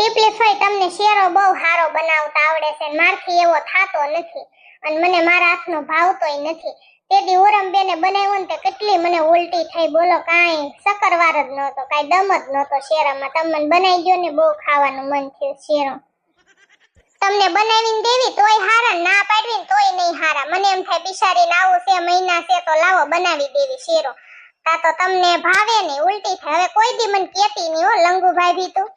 ટીપલી ફઈ તમને શેરો બહુ સારો બનાવતા આવડે છે. મારથી એવો થાતો નથી. અને મને મારા હાથનો ભાવતોય નથી. તે દી ઓરમબેને બનાવ્યો ને તે કેટલી મને ઉલટી થઈ. બોલો, કાંઈ સકરવાર જ નહોતો, કાંઈ દમ જ નહોતો શેરામાં. તમને મને બનાવી ગયો ને બહુ ખાવાનું મન થયું શેરો. તમને બનાવીને દેવી તોય હારા, ના પાડવી તોય નહીં હારા. મને એમ થાય બિચારીને આવું છે, મહિના છે, તો લાવો બનાવી દેવી શેરો. કા તો તમને ભાવે નહીં, ઉલટી થાય. હવે કોઈ દી મને કેતી નહીં હો, લંગુભાઈ ભી તું.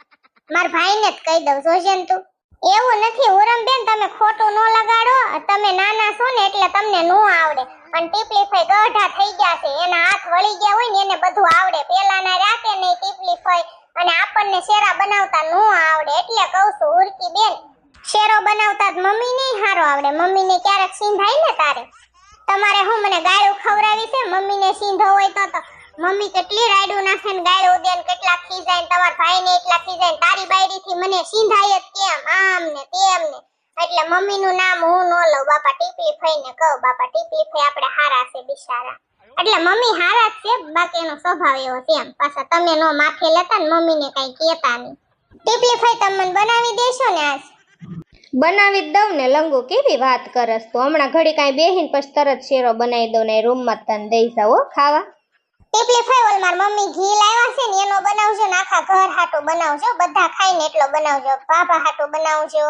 માર ભાઈને જ કહી દઉં, જોજે ને તું. એવું નથી, ઉરમબેન, તમે ખોટું ન લગાડો. તમે નાના છો ને એટલે તમને ન આવડે. પણ ટીપલી ફઈ ગઢા થઈ ગયા છે. એના હાથ વળી ગયા હોય ને એને બધું આવડે. પેલાના રાખે ને ટીપલી ફઈ અને આપણને શેરા બનાવતા નો આવડે. એટલે કહું છું, ઉરકી બેન, શેરો બનાવતા જ મમ્મી નહીં હારો આવડે. મમ્મીને ક્યારેક સિંધાય ને તારે? તમારે હું મને ગાળું ખવડાવી છે? મમ્મીને સિંધો હોય તો મમ્મી, કેટલી રાયડું નાખે ને ગાય દે ને કેટલા ખીજાય ને તમારા ભાઈને એટલા ખીજાય ને તારી બાયડીથી મને સિંધાય જ કેમ? આમ ને તેમ ને. એટલે મમ્મીનું નામ હું નો લઉં. બાપા ટીપી ફઈને કહું, બાપા ટીપી ફઈ, આપણે હારા છે બિચારા. એટલે મમ્મી હારા જ છે બાકી એનો સ્વભાવ એવો છે એમ. પાછા તમે નો માથે લેતા ને મમ્મીને કઈ કહેતા નહીં. ટીપલી ફઈ તમને મને બનાવી દેશો ને આજ? બનાવી જ દઉં ને, લંગુ કેવી વાત કરસ તો? હમણાં ઘડી કાંઈ બેહીને પછી તરત શેરો બનાવી દઉં ને રૂમમાં તને દઈ જાવ ખાવા. ટીપલી ફઈ માર મમ્મી ઘી લાવ્યા છે ને એનો બનાવજો ને આખા ઘર હાટો બનાવજો. બધા ખાઈને એટલો બનાવજો. ભાભા હાટો બનાવજો.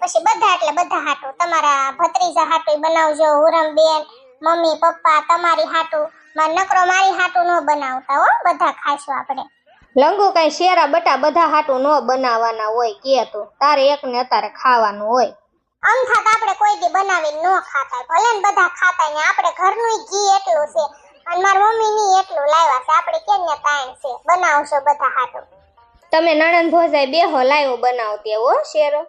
પછી બધા એટલે બધા હાટો. તમારા ભત્રીજા હાટો બનાવજો હુરમબેન મમ્મી પપ્પા તમારી હાટું. માર નકરો મારી હાટું ન બનાવતા હો. બધા ખાશો આપણે. લંગુ કઈ શેરા બટા બધા હાટું ન બનાવવાના હોય કે તો. તારે એક ને અત્યારે ખાવાનું હોય. અમથા તો આપણે કોઈ દી બનાવીને ન ખાતા ભલે ને બધા ખાતા ને આપણે ઘરનું ઘી એટલું છે. અને મારા મમ્મી ની એટલું લાવ્યા છે. આપણે કેમ ને તાણ છે? બનાવશો બધા હાટો. તમે નણંદ ભોજાઈ બેહો લાવ્યો બનાવતી હો શેરો.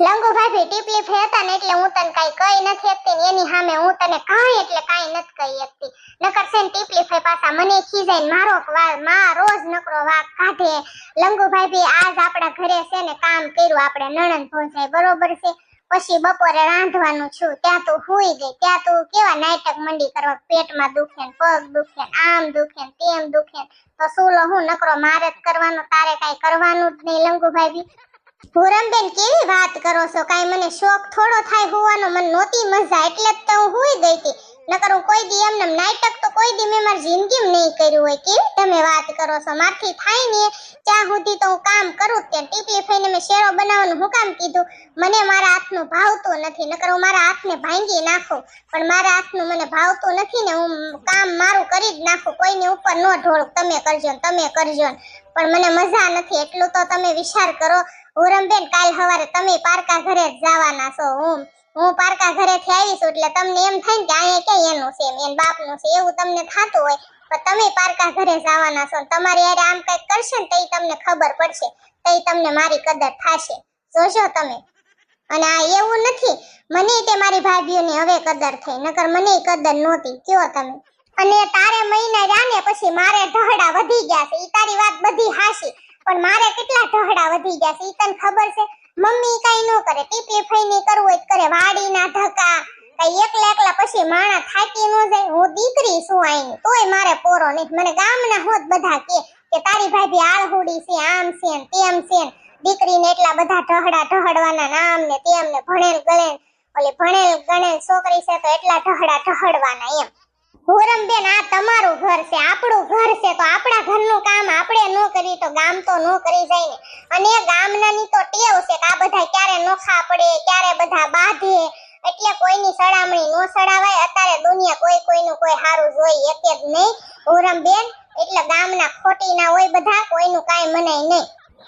લંગુ ભાભી ટીપલી ફેતા ને એટલે હું તને કઈ કઈ નથી શકતી ને એની સામે હું તને કઈ એટલે કઈ નથી કહી શકતી. નકર છે ને ટીપલી ફે પાછા મને ખીજાઈ મારો માં રોજ નકરો વાક કાઢે. લંગુ ભાભી આજ આપણા ઘરે છે ને કામ કર્યું આપણે નણંદ ભોજાઈ બરોબર છે? પછી બપોરે રાંધવાનું છું. ત્યાં તું હુઈ ગઈ. ત્યાં તું કેવા નાટક મંડી કરવા પેટમાં દુખે પગ દુખે આમ દુખે તેમ દુખે તો સુલો હું નકરો મારે જ કરવાનો, તારે કાઈ કરવાનું જ નહીં લંગુભાઈ બી પૂરમબેન કેવી વાત કરો છો? કાઈ મને શોખ થોડો થાય હોવાનો, મને નહોતી મજા. એટલે જ તો હું હુઈ ગઈ હતી. નકર હું કોઈ દી એમને નાટક તો કોઈ દી મેં મારી જિંદગીમાં નહીં કર્યું હોય. કેવી તમે વાત કરો છો? મારથી થાય ને ત્યાં સુધી તો હું કામ કરું ત્યાં ટીપલી ફઈને મેં શેરો બનાવવાનું હું કામ કીધું? મને મારા હાથનું ભાવતું નથી. નકર હું મારા હાથને ભાંગી નાખું. પણ મારા હાથનું મને ભાવતું નથી ને હું કામ મારું કરી જ નાખું. કોઈની ઉપર ન ઢોળું. તમે કરજો ને તમે કરજો ને. પણ મને મજા નથી. એટલું તો તમે વિચાર કરો. હુરમબેન, કાલ સવારે તમે પારકા ઘરે જ જવાના છો હું. હું પારકા ઘરેથી આવીશું એટલે તમને એમ થાય ને કે અહીંયા ક્યાં એનું છે, એમ બાપનું છે, એવું તમને થતું હોય, પણ તમે પારકા ઘરે જવાના છો તમારે યાર આમ કંઈક કરશે ને તઈ તમને ખબર પડશે તઈ તમને મારી કદર થશે. જોજો તમે. અને આ એવું નથી, મને તે મારી ભાભીઓની હવે કદર થઈ, નકર મને કદર નહોતી, કયો તમે? અને તારે મહિના રહ્યા પછી મારે ઢહડા વધી ગયા છે, ઈ તારી વાત બધી હાશી પણ મારે કેટલા ઢહડા વધી ગયા છે, ઈ તને ખબર છે? મમ્મી કાઈ ન કરે ટીપી ફઈને કરવું હોય કરે, વાડીના ધક્કા કઈ એકલા એકલા પછી માણા થાકી ન જાય. હું દીકરી છું આઈની, તોય મારે પોરો નહીં. મને ગામના હોત બધા કે કે તારી ભાભી આળહુડી છે, આમ છે ને તેમ છે દીકરીને એટલા બધા ઢહડા ઢહડવાના નામ ને તેમ ને ભણેલ ગણેલ. ઓલી ભણેલ ગણેલ છોકરી છે તો એટલા ઢહડા ઢહડવાના એમ. હુરમબેન આ તમારું ઘર છે, આપણું ઘર છે, તો આપણા ઘરનું કામ આપણે ન કરી તો ગામ તો ન કરી જાય ને. અને ગામનાની તો ટેવ છે કે આ બધા ક્યારે નોખા પડે, ક્યારે બધા બાંધે. એટલે કોઈની સડામણી ન સડાવાય અત્યારે દુનિયા કોઈ કોઈનું કોઈ સારું જોઈ, એક જ નહીં. હુરમબેન એટલે ગામના ખોટી ના હોય બધા, કોઈનું કાંઈ મનાય નહીં.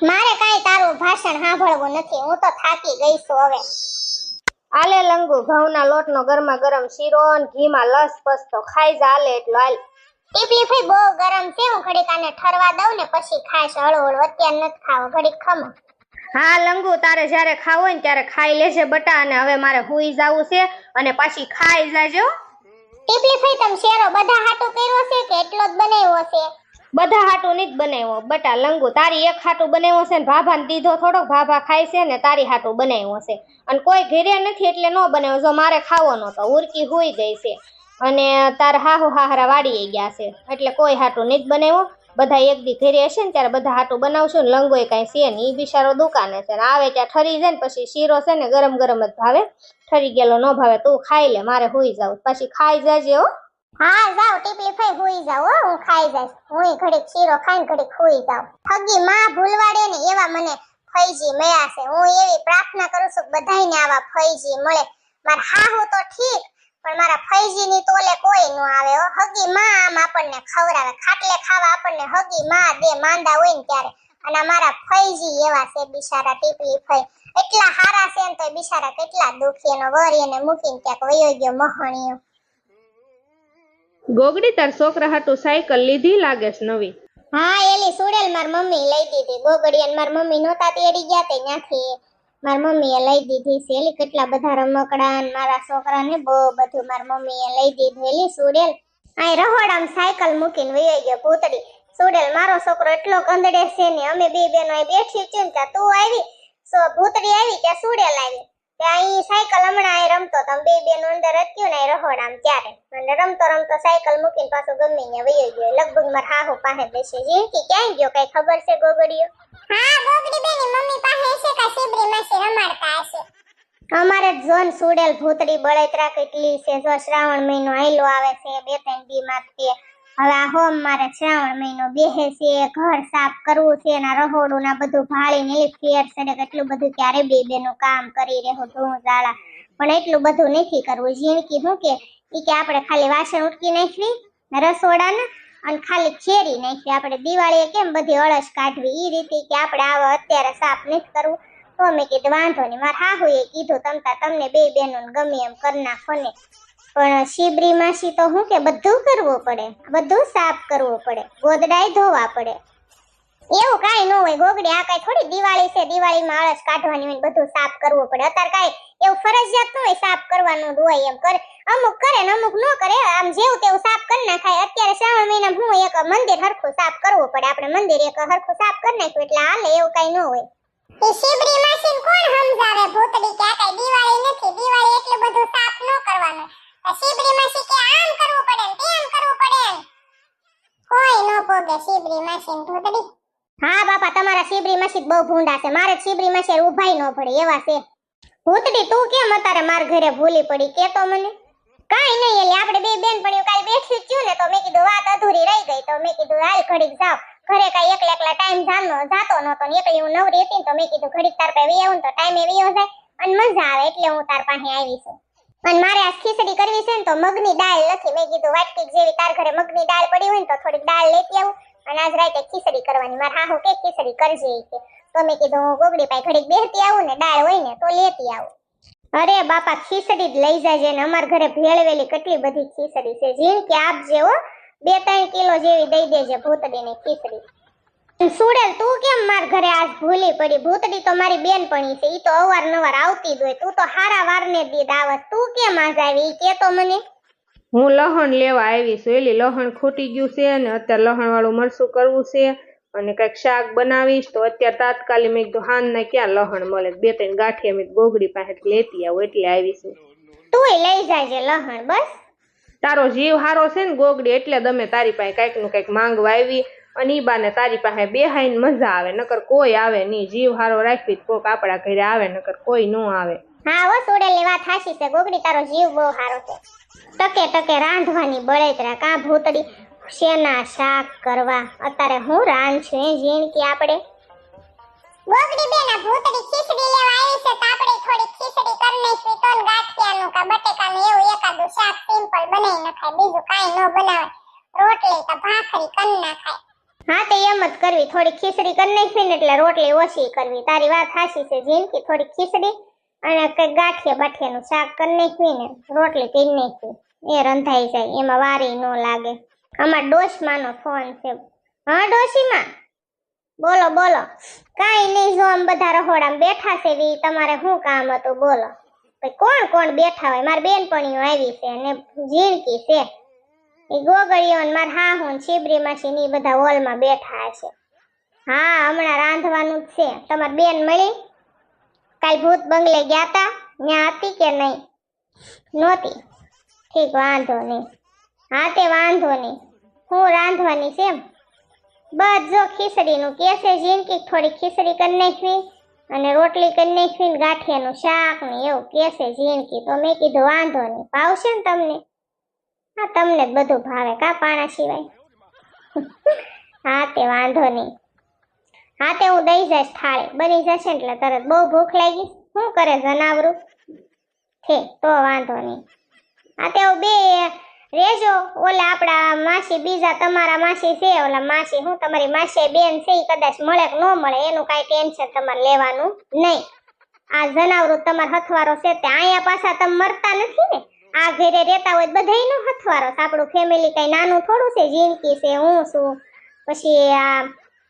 મારે કાંઈ તારું ભાષણ સાંભળવું નથી, હું તો થાકી ગઈ છું હવે. આલે લંગુ ઘઉંના લોટનો ગરમા ગરમ શીરો અને ઘીમાં લસ પસ તો ખાઈ જા આલે એટલો હાલ ટીપલી ફઈ બહુ ગરમ છે હું ઘડીક આને ઠરવા દઉં ને પછી ખાઈશ. હળવળ હળવું અત્યારે નથી ખાવો ઘડીક ખમો હા લંગુ તારે જ્યારે ખાવું હોય ને ત્યારે ખાઈ લેજે બટા અને હવે મારે હુઈ જાવું છે અને પાછી ખાઈ જાજો ટીપલી ફઈ તમે શેરો બધા હાટો કર્યો છે કે એટલો જ બનાવ્યો છે? બધા હાટું નહીં જ બનાવ્યો. બટા લંગુ, તારી એક હાટું બનાવ્યો છે ને ભાભાને દીધો થોડોક, ભાભા ખાય છે ને તારી હાટું બનાવ્યો છે. અને કોઈ ઘેરે નથી એટલે ન બનાવ્યો, જો મારે ખાવો નહોતો ઉરકી હોઈ ગઈ છે. અને તાર હાહુ હાહરા વાડીએ ગયા છે. એટલે કોઈ હાટું નહીં જ બનાવ્યો. બધા એક દી ઘેરે હશે ને ત્યારે બધા હાટું બનાવશું ને લંગોય કાંઈ છે ને એ બિચારો દુકાને છે ને આવે ત્યાં ઠરી જાય ને પછી શીરો છે ને ગરમ ગરમ જ ભાવે. ઠરી ગયેલો ન ભાવે, તું ખાઈ લે, મારે હોઈ જાવ પછી ખાઈ જાજે હો. હા જાવ ટીપલી ફઈ હુઈ જાવ હો ખાઈ જઈશ. હું ઘડીક શીરો ખાઈને ઘડીક હુઈ જાવ ઠગી માં ભૂલવાડે ને એવા મને ફઈજી મળ્યા છે. હું એવી પ્રાર્થના કરું છું કે બધાયને આવા ફઈજી મળે. માર હાહુ તો ઠીક, પણ મારા ફઈજી ની તોલે કોઈ નો આવે, હો. હગી માં આમ આપણને ખવડાવે. ખાટલે ખાવા આપણને હગી માં દે માંદા હોય ને ત્યારે. અને મારા ફઈજી એવા છે બિચારા ટીપલી ફઈ. એટલા હારા છે ને તો બિચારા કેટલા દુખી એનો વરી એને મૂકીને ક્યાંક વયો ગયો મહણીયો. ગોગડી તાર છોકરા હાટું સાયકલ લીધી લાગે નવી. હા, એલી સુડેલ માર મમ્મી લઈ દીધી. ગોગડિયાને માર મમ્મી નહોતા તેડી ગયા તે ત્યાંથી માર મમ્મીએ લઈ દીધી છે. કેટલા બધા રમકડા ને મારા છોકરાને બહુ બધું માર મમ્મીએ લઈ દીધું. એલી સુડેલ આ રહોડામ સાયકલ મૂકીને વયો ગયો પૂતળી. સુડેલ, મારો છોકરો એટલો કંદડે છે ને, અમે બે બેનો બેઠી છું તું આવી. સો ભૂતળી આવી કે સુડેલ આવી. ત્યાં અહીં સાયકલ હમણાં એ રમતો તો અમે બે બેનો અંદર હતું ને રહોડામાં ત્યારે. અને રમતો રમતો સાયકલ મૂકીને પાછો ગમે ને વયો ગયો. લગભગ માર હાહુ પાસે બેસે જીંકી ક્યાંય ગયો? કઈ ખબર છે ગોગડીયો હા ગોગડી બેની મમ્મી પાસે છે કા સીબરી માસી રમાડતા હશે. અમારે જોન સુડેલ ભૂતડી બળેતરા કેટલી છે. જો શ્રાવણ મહિનો આયલો આવે છે બે ત્રણ દી માં હવે આ હોમ મારે શ્રાવણ મહિનો બેહે ઘર સાફ કરવું છે ના રહોડું ના બધું ભાળીને ફેર સડે એટલું બધું ક્યારે બે બેનું કામ કરી રહ્યો ધૂળ ઝાડા પણ એટલું બધું નથી કરવું. ઝીણકી શું કે એ કે આપણે ખાલી વાસણ ઉટકી નાખવી રસોડાના, અને ખાલી ખેરી નાખવી. આપણે દિવાળીએ કેમ બધી અળસ કાઢવી? એ રીતે કે આપણે આવા અત્યારે સાફ નથી કરવું. તો મેં કીધું, વાંધો નહીં, મારા હાહુએ કીધું તમતા તમને બે બહેનોને ગમે એમ કરી નાખો ને. પણ શિબરી માસી તો શું કે બધું કરવું પડે, બધું સાફ કરવું પડે, ગોદડાય ધોવા પડે. એવું કાંઈ ન હોય, ગોગડી, આ કાંઈ થોડી દિવાળી છે, દિવાળીમાં આળસ કાઢવાની હોય બધું સાફ કરવું પડે. અત્યારે કાંઈ એવું ફરજિયાત ન હોય સાફ કરવાનું હોય એમ કરે, અમુક કરે ને અમુક ન કરે, આમ જેવું તેવું સાફ કરી નાખાય. અત્યારે શ્રાવણ મહિના હું એક મંદિર હરખું સાફ કરવું પડે. આપણે મંદિર એક હરખું સાફ કરી નાખ્યું એટલે હાલે, એવું કાંઈ ન હોય. એ શિબરી માસીન કોણ સમજાવે? ભૂતડી કે આ કઈ દિવાળી નથી, દિવાળી એટલું બધું સાફ ન કરવાનું. શિબરી માસી આમ કરવું પડે ને તેમ કરવું પડે કોઈ નો પોગે શિબરી માસી ભૂતડી હા બાપા, તમારા શિબરી માસી બહુ ભૂંડા છે. મારે શિબરી માસી ઉભાઈ ન પડે, એવા છે. ભૂતડી તું કેમ અત્યારે માર ઘરે ભૂલી પડી, કે તો મને? કાઈ નહીં એટલે આપણે બે બેન પડ્યું કાલ બેઠી છું ને, તો મેં કીધું વાત અધૂરી રહી ગઈ, તો મેં કીધું, હાલ ઘડીક જાવ ઘરે કાંઈ એકલા એકલા ટાઈમ જાનો જાતો નતો ને એકલી હું નવરી હતી ને, તો મેં કીધું, ઘડીક તાર પાસે આવું તો ટાઈમે વયો જાય અને મજા આવે, એટલે હું તાર પાસે આવી છું. અને મારે આ ખીચડી કરવી છે ને તો મગની દાળ નથી. મેં કીધું વાટકી જેવી તાર ઘરે મગની દાળ પડી હોય ને તો થોડીક દાળ લેતી આવું અને આજ રાતે ખીચડી કરવાની. મારા હાહુ કે ખીચડી કરજે કે. તો મેં કીધું હું ગોગડી પાસે ઘડીક બેહતી આવું ને દાળ હોય ને તો લેતી આવું. અરે બાપા, ખીચડી જ લઈ જાજે ને અમાર ઘરે ભેળવેલી કેટલી બધી ખીચડી છે. જીણ કે આપજે હો. બે ત્રણ કિલો જેવી દઈ દેજે ભૂતડીની ખીચડી. સુડેલ તું કેમ માર ઘરે આજ ભૂલી પડી? ભૂતડી તો મારી બેનપણી છે ઈ તો અવારનવાર આવતી જ હોય. તું તો હારા વારને દી આવસ તું કેમ આજ આવી? ઈ કે તો મને. હું લહણ લેવા આવી છું. એલી લહણ ખૂટી ગયું છે અને અત્યારે લહણ વાળું મરસું કરવું છે અને કંઈક શાક બનાવીશ તો અત્યારે તાત્કાલિક મેં કીધું હાનના ક્યાં લહણ મળે? બે ત્રણ ગાંઠિયા મેં ગોગડી પાસે લેતી આવું એટલે આવી છું. તું લઈ જાજે લહણ બસ. તારો જીવ હારો છે ને ગોગડી એટલે તમે તારી પાસે કંઈકનું કંઈક માંગવા આવી. અને ઈ બાને તારી પાસે બેહાઈને મજા આવે, નકર કોઈ આવે નહીં. જીવ હારો રાખવી કોક આપણા ઘરે આવે, નકર કોઈ ન આવે. હા, હો સુડેલની વાત હાચી છે. ગોગડી, તારો જીવ બહુ સારો છે. ટકે ટકે રાંધવાની બળેતરા કા ભૂતડી શેના શાક કરવા? અત્યારે હું રાંધશું એ જીણકી આપણે. ગોગડી બેન, આ ભૂતડી ખીચડી લેવા આવી છે, તો આપણે થોડી ખીચડી કરી નાખવી. તો ગાંઠિયાનું કા બટેકાનું એવું એકાદું શાક સિમ્પલ બનાવી નખાય, બીજું કાંઈ ન બનાવે રોટલી તો ભાખરી કરી નાખાય. હા, તે એમ જ કરવી. થોડી ખીચડી કરી નાખવી ને એટલે રોટલી ઓછી કરવી. તારી વાત હાચી છે જીનકી થોડી ખીચડી અને કઈ ગાંઠિયા બાઠિયાનું શાક કરી નાખવી ને રોટલી કરી નાખવી. એ રંધાઈ જાય, એમાં વારી ન લાગે. આમાં ડોશમાનો ફોન છે. હા, ડોશીમાં? બોલો બોલો. કાંઈ નહીં, જો આમ બધા રહોડામાં બેઠા છે વી તમારે શું કામ હતું? બોલો. કોણ કોણ બેઠા હોય? મારી બેનપણીઓ આવી છે અને જીણકી છે. એ ગોગળીઓ હા હું હાહુ ને શિબરી માસી બધા હોલમાં બેઠા છે. હા, હમણાં રાંધવાનું જ છે. તમાર બેન મળી? કાલ ભૂત બંગલે ગયા હતા ત્યાં હતી કે નહીં? નહોતી. ઠીક, વાંધો નહીં. હા, તે વાંધો નહીં. હું રાંધવાની છે એમ. બસ જો ખીચડીનું કેસે જિંદગી થોડી ખીચડી કરી નાખવી અને રોટલી કરી નાખવી ને ગાંઠિયાનું શાક ને એવું કેસે જિંદગી તો મેં કીધું વાંધો નહીં. ભાવશે ને તમને? હા, તમને બધું ભાવે કા પાણા સિવાય? હા, તે વાંધો નહીં. હા, તે હું દઈ જઈશ થાળી. બની જશે એટલે તરત. બહુ ભૂખ લાગી. શું કરે જનાવરું? છે, તો વાંધો નહીં. હા, તે હું બે રેજો. ઓલા આપણા માસી, બીજા તમારા માસી છે. ઓલા માસી, હું તમારી માસી બેન છે કદાચ મળે કે ન મળે, એનું કાંઈ ટેન્શન તમારે લેવાનું નહીં. આ જનાવરું તમારો હથવારો છે, તે અહીંયા પાછા તમે મરતા નથી ને? આ ઘરે રહેતા હોય બધાયનો હથવારો છે. આપણું ફેમિલી કઈ નાનું થોડું છે જિંદગી છે, હું છું. પછી આ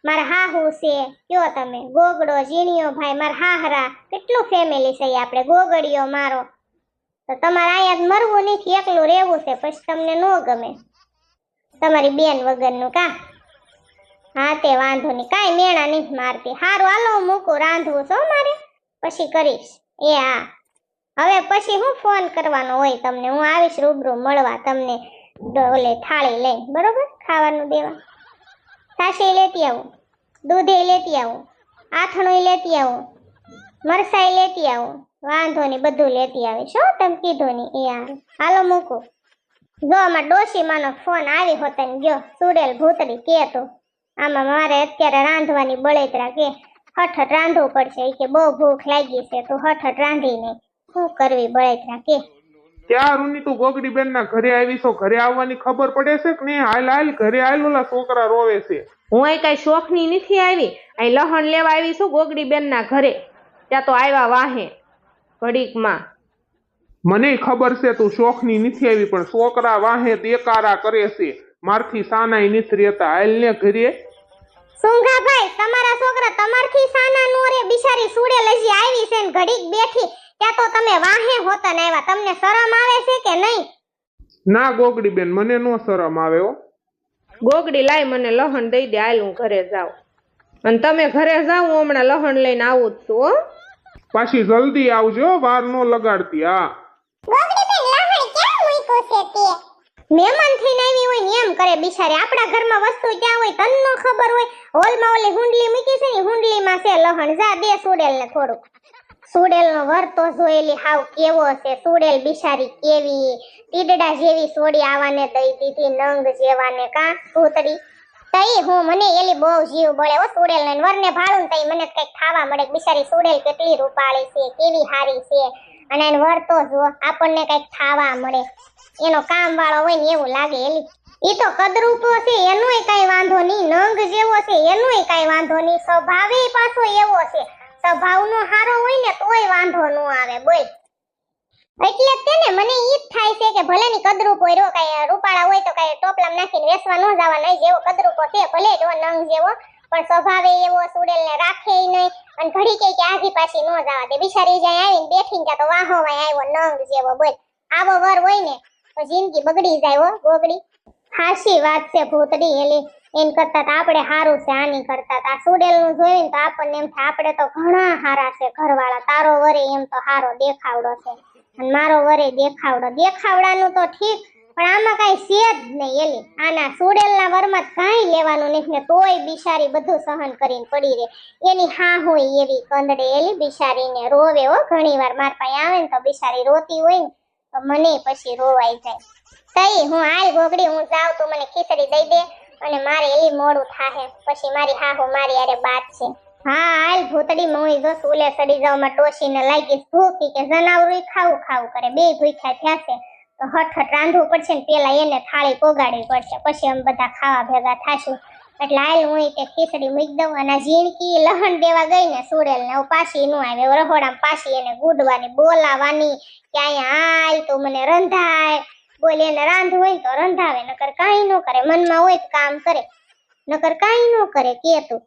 મારા હાહુ છે. કયો તમે? ગોગડો, ઝીણીયો ભાઈ, મારા હાહરા. કેટલું ફેમિલી છે આપણે? ગોગડીયો મારો. તો તમારે અહીંયા જ મરવું નથી એકલું રહેવું છે. પછી તમને ન ગમે. તમારી બેન વગરનું કા? હા, તે વાંધો નહીં. કાંઈ મેણા નહીં મારતી. હારું, હાલો, હું મૂકું, રાંધવું છો મારે. પછી કરીશ. એ હા. હવે પછી હું ફોન કરવાનો હોય તમને, હું આવીશ રૂબરૂ મળવા તમને ઓલે થાળી લઈ બરોબર? ખાવાનું દેવા. સાસે લેતી આવું, દૂધે લેતી આવું આથણું લેતી આવું, મરસાઈ લેતી આવું વાંધો નહીં બધું લેતી આવીશ, હો, તમે કીધું નહીં એ હારું. હાલો મૂકું. જો આમાં ડોશીમાનો ફોન આવી હોત ને ગયો, સુડેલ ભૂતરી કે તો, આમાં મારે અત્યારે રાંધવાની બળેતરા કે હઠ રાંધવું પડશે, એ કે બહુ ભૂખ લાગી છે, તું હઠ રાંધીને શું કરવી બળતરા કે? ત્યાં રૂની તું ગોગડી બેન ના ઘરે આવી છો? ઘરે આવવાની ખબર પડે છે કે નહીં? હાલ હાલ ઘરે હાલ ઓલા છોકરા રોવે છે. હું અહીં કઈ શોખની નથી આવી. અહીં લહણ લેવા આવી છું ગોગડી બેનના ઘરે. ત્યાં તો આવ્યા વાહે ઘડીકમાં. મને ખબર છે તું શોખની નથી આવી પણ છોકરા વાહે દેકારા કરે છે. મારથી સાનાય નથી રહેતા. હાલ ને ઘરે. સુંઘાભાઈ તમારા છોકરા તમારથી સાના નોરે બિચારી સુડે હજી આવી છે ને ઘડીક બેઠી. ત્યાં તો તમે વાહે હોતા ને આવ્યા. તમને શરમ આવે છે કે નહીં? ના ગોગડી બેન મને નો શરમ આવે હો. ગોગડી લાઈ મને લહણ દઈ દે હાલ હું ઘરે જાઉં. અને તમે ઘરે જાવ હું હમણાં લહણ લઈને આવું જ છું હો. પાછી જલ્દી આવજો વાર નો લગાડતી હા. ગોગડી બેન લહણ ક્યાં મૂક્યો છે તે? મહેમાન થઈને આવી હોય ને એમ કરે બિચારી. આપણા ઘરમાં વસ્તુ ક્યાં હોય તન નો ખબર હોય, હોલમાં ઓલી હુંડલી મૂકી છે ને હુંડલીમાં છે લહણ. જા દે સુડેલ ને થોડુંક. સુડેલ નો વરતો જોયેલી હાવ કેવો છે. સુડેલ બિચારી કેવી, ટીડડા જેવી સોડી આવાને દઈ દીધી, નંગ જેવાને કા, ભૂતડી. તઈ હું, મને એલી બહુ જીવ બળે. ઓ સુડેલ ને વરને ભાળું તઈ મને કંઈક ખાવા મળે બિચારી સુડેલ કેટલી રૂપાળી છે, કેવી હારી છે. અને એને વરતો જો આપણને કંઈક ખાવા મળે. એનો કામ વાળો હોય ને એવું લાગે એલી. ઈ તો કદરૂપો છે, એનોય કઈ વાંધો નહીં. નંગ જેવો છે, એનોય કઈ વાંધો નહીં. સ્વભાવે પાછો એવો છે. સ્વભાવનો હારો હોય ને તોય વાંધો ન આવે, બોલ. એટલે તેને મને ઈ થાય છે કે ભલે ની કદરૂપ રો કઈ રૂપાળા હોય તો કઈ ટોપલામાં નાખીને વેસવા ન જવા નહીં જેવો કદરૂપો છે, ભલે જો નંગ જેવો, પણ સ્વભાવે એવો સુડેલ ને રાખે નહીં. અને ઘડી કે આઘી પાછી ન જવા દે. બિચારી જાય આવીને બેઠીને તો વાહો વાય આવ્યો, નંગ જેવો, બોલ. આવો વર હોય ને જિંદગી બગડી જાય હો, ગોગડી. હાશી વાત છે ભૂતડી, એલી. એમ કરતા આપણે હારું છે, આની કરતા આ સુડેલનું જોઈને તો આપણને એમ થાય, આપણે તો ઘણા હારા છે ઘરવાળા. તારો વરે એમ તો હારો દેખાવડો છે. અને મારો વરે દેખાવડો. દેખાવડાનું તો ઠીક, પણ આમાં કઈ છે જ નહીં, એલી. આના સુડેલના વરમાં કાંઈ લેવાનું નથી ને તોય બિચારી બધું સહન કરીને પડી રહે. એની હા હોય એવી કંદડે, એલી બિચારીને રોવે હો. ઘણી વાર માર પાસે આવે ને તો બિચારી રોતી હોય ને મને પછી રોવાઈ જાય. તઈ હું હાલ ગોગડી, હું જાઉં તું મને ખીચડી દઈ દે અને મારે એ મોડું થાહે. પછી મારી હાહુ મારી અરે બાત છે. હા, હાલ ભૂતડી મોઈ જો સુલે સડી જાવમાં ટોશીને લાગી ભૂખી કે જનાવરું ખાવું ખાવું કરે. બે ભૂખ્યા થયા છે. તો હઠ રાંધવું પડશે ને પેલા એને થાળી પોગાડવી પડશે. પછી અમે બધા ખાવા ભેગા થાશું. એટલે હાલ હું તે ખીચડી મૂકી દઉં અને ઝીણકી, લહણ દેવા ગઈ ને સુરેલ ને પાછી નું આવે. રહોડામાં પાછી એને ગુડવાની બોલાવાની કે હાલ તો મને રંધાય. બોલે, એને રાંધવું હોય તો રંધાવે, નકર કાંઈ ન કરે. મનમાં હોય તો કામ કરે. નકર કાંઈ ન કરે, કે તું.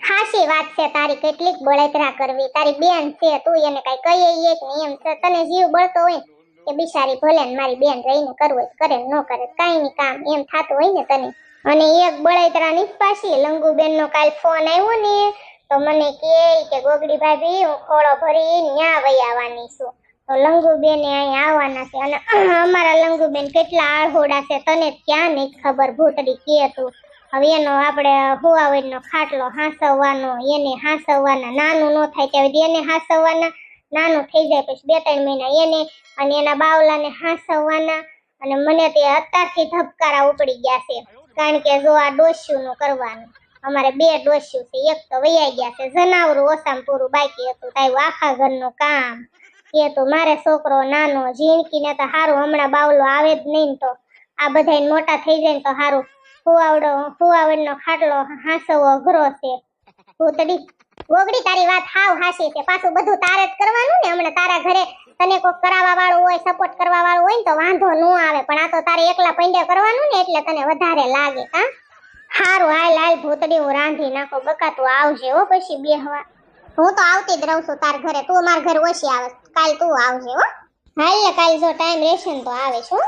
ખાસી વાત છે તારી, કેટલીક બળતરા કરવી. તારી બેન છે, તું એને કઈ કહીએ એક ને એમ તને જીવ બળતો હોય કે બિચારી ભલે ને મારી બેન રહીને કરવું હોય કરે ન કરે. કાંઈ ની કામ એમ થાતું હોય ને તને. અને એક બળતરા ની પાછી લંગુબેન નો કાલ ફોન આવ્યો ને, તો મને કે કે ગોગડી ભાભી હું ખોળો ભરી ન્યા વઈ આવવાની છું. તો લંગુબેન અહીં આવવાના છે અને અમારા લંગુબેન કેટલા આળહોડા છે તને ક્યાં નહીં ખબર ભૂતડી કે તું. હવે એનો આપણે હુવાવડનો ખાટલો હાંસવવાનો, એને હાંસવવાના, નાનું ન થાય ત્યાં એને હાંસવવાના, નાનું થઈ જાય પછી બે ત્રણ મહિના એને અને એના બાવલાને હાંસવવાના અને મને તે અત્યારથી ધબકારા ઉપડી ગયા છે. કારણ કે જો આ ડોસ્યુંનું કરવાનું, અમારે બે ડોસ્યું છે, એક તો વૈયા ગયા છે, જનાવરું ઓસામાં પૂરું બાકી હતું તાયું આખા ઘરનું કામ. એ તો મારે છોકરો નાનો, ઝીણકીને તો હારું હમણાં બાવલો આવે જ નહીં તો. આ બધા મોટા થઈ જાય ને તો હારું. ફુવાવડો ફુવાવડનો ખાટલો હાંસવો અઘરો છે. ભૂતડી ગોગડી તારી વાત હાવ હાસી છે. પાછું બધું તારે જ કરવાનું ને હમણાં તારા ઘરે તને કોઈ કરાવવા વાળું હોય સપોર્ટ કરવા વાળું હોય ને તો વાંધો ન આવે. પણ આ તો તારે એકલા પંડે કરવાનું ને એટલે તને વધારે લાગે, હા? હારું, હાલ હાલ, ભૂતડી હું રાંધી નાખો. બકા, તું આવજે હો પછી બેહવા હું તો આવતી જ રહું છું તાર ઘરે. તું મારા ઘરે ઓછી આવે. કાલ તું આવજે હો. હાલ ને કાલ જો ટાઈમ રહેશે ને તો આવે છો